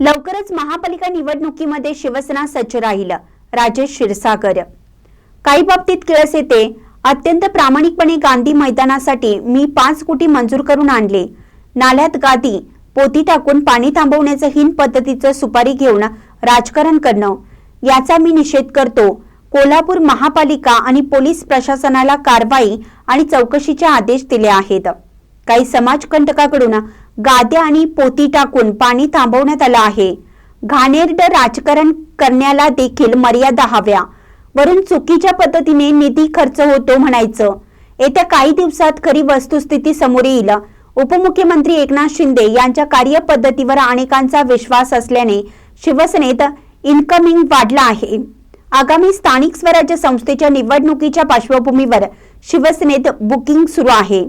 लवकरच महापालिका निवडणुकीमध्ये शिवसेना सज्ज राहील राजेश क्षीरसागर. काही बाबतीत किळस येते. अत्यंत प्रामाणिकपणे गांधी मैदानासाठी मी पाच कोटी मंजूर करून आणले. नाल्यात गादी पोती टाकून पाणी थांबवण्याचं हिन पद्धतीचं सुपारी घेऊन राजकारण करणं. याचा मी निषेध करतो. कोल्हापूर महापालिका आणि पोलीस प्रशासनाला कारवाई आणि चौकशीचे आदेश दिले आहेत. काही समाजकंटकाकडून गाद्या आणि पोती टाकून पाणी थांबवण्यात आलं आहे. घाणेरड राजकारण करण्याला देखील मर्यादा हव्या. वरून चुकीच्या पद्धतीने निधी खर्च होतो म्हणायचं. येत्या काही दिवसात खरी वस्तुस्थिती समोर येईल. उपमुख्यमंत्री एकनाथ शिंदे यांच्या कार्यपद्धतीवर अनेकांचा विश्वास असल्याने शिवसेनेत इन्कमिंग वाढला आहे. आगामी स्थानिक स्वराज्य संस्थेच्या निवडणुकीच्या पार्श्वभूमीवर शिवसेनेत बुकिंग सुरू आहे.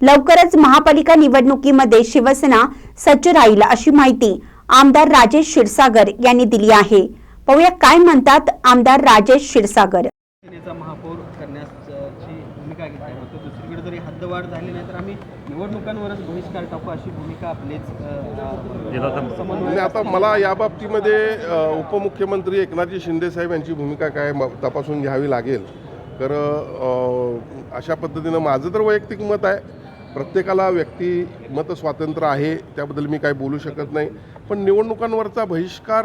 लवकरच महापालिका निवडणुकीमध्ये शिवसेना सज्ज राहील अशी माहिती आमदार राजेश क्षीरसागर यांनी दिली आहे. पाहूया काय म्हणतात आमदार राजेश क्षीरसागर. महापौर करण्याची भूमिका घेत आहे. मात्र दुसरीकडे जरी हद्दवाढ झाली नाही तर आम्ही निवडणुकांवरच बहिष्कार टाकू अशी भूमिका आपलीच आता मला या बाबतीमध्ये उपमुख्यमंत्री एकनाथजी शिंदे साहेब यांची भूमिका काय तपासून घ्यावी लागेल. तर अ, अशा पद्धतीनं माझं तर वैयक्तिक मत आहे. प्रत्येकाला व्यक्ती मत स्वातंत्र्य आहे त्याबद्दल मी काही बोलू शकत नाही. पण निवडणुकांवरचा बहिष्कार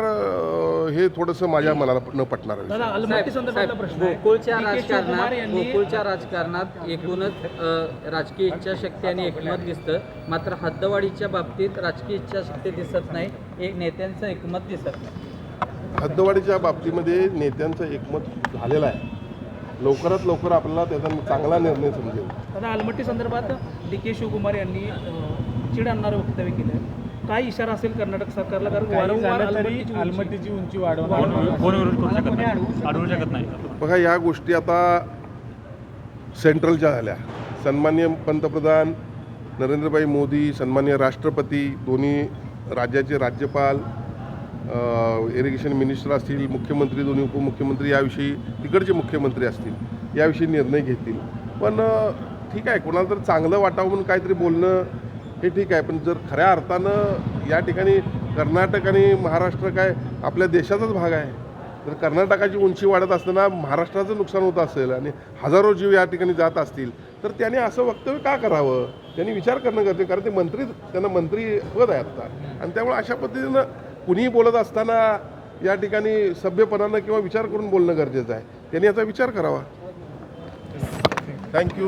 हे थोडंसं माझ्या मनाला न पटणार. गोकुळच्या राजकारणात गोकुळच्या राजकारणात एकूणच राजकीय इच्छाशक्ती आणि एकमत दिसतं. मात्र हद्दवाढीच्या बाबतीत राजकीय इच्छाशक्ती दिसत नाही एक नेत्यांचं एकमत दिसत नाही. हद्दवाढीच्या बाबतीमध्ये नेत्यांचं एकमत झालेलं आहे. लवकरात लवकर आपल्याला त्याचा चांगला निर्णय समजेल. दादा अलमट्टी संदर्भात डी के शिवकुमार यांनी चिड आणणारं वक्तव्य केलं काय इशारा असेल कर्नाटक सरकारला? कारण वारंवार अलमट्टीची उंची- आलमट्टीची शकत नाही. बघा या गोष्टी आता सेंट्रलच्या झाल्या. सन्मान्य पंतप्रधान नरेंद्रभाई मोदी सन्मान्य राष्ट्रपती दोन्ही राज्याचे राज्यपाल इरिगेशन मिनिस्टर असतील मुख्यमंत्री दोन्ही उपमुख्यमंत्री याविषयी तिकडचे मुख्यमंत्री असतील याविषयी निर्णय घेतील. पण ठीक आहे कोणाला तर चांगलं वाटावं म्हणून काहीतरी बोलणं हे ठीक आहे पण जर खऱ्या अर्थानं या ठिकाणी कर्नाटक आणि महाराष्ट्र काय आपल्या देशाचाच भाग आहे. तर कर्नाटकाची उंची वाढत असताना महाराष्ट्राचं नुकसान होत असेल आणि हजारो जीव या ठिकाणी जात असतील तर त्याने असं वक्तव्य का करावं? त्यांनी विचार करणं गरजेचं कारण ते मंत्री त्यांना मंत्री पद आहे आता. आणि त्यामुळे अशा पद्धतीनं कुणीही बोलत असताना या ठिकाणी सभ्यपणानं किंवा विचार करून बोलणं गरजेचं आहे. त्यांनी याचा विचार करावा. थँक्यू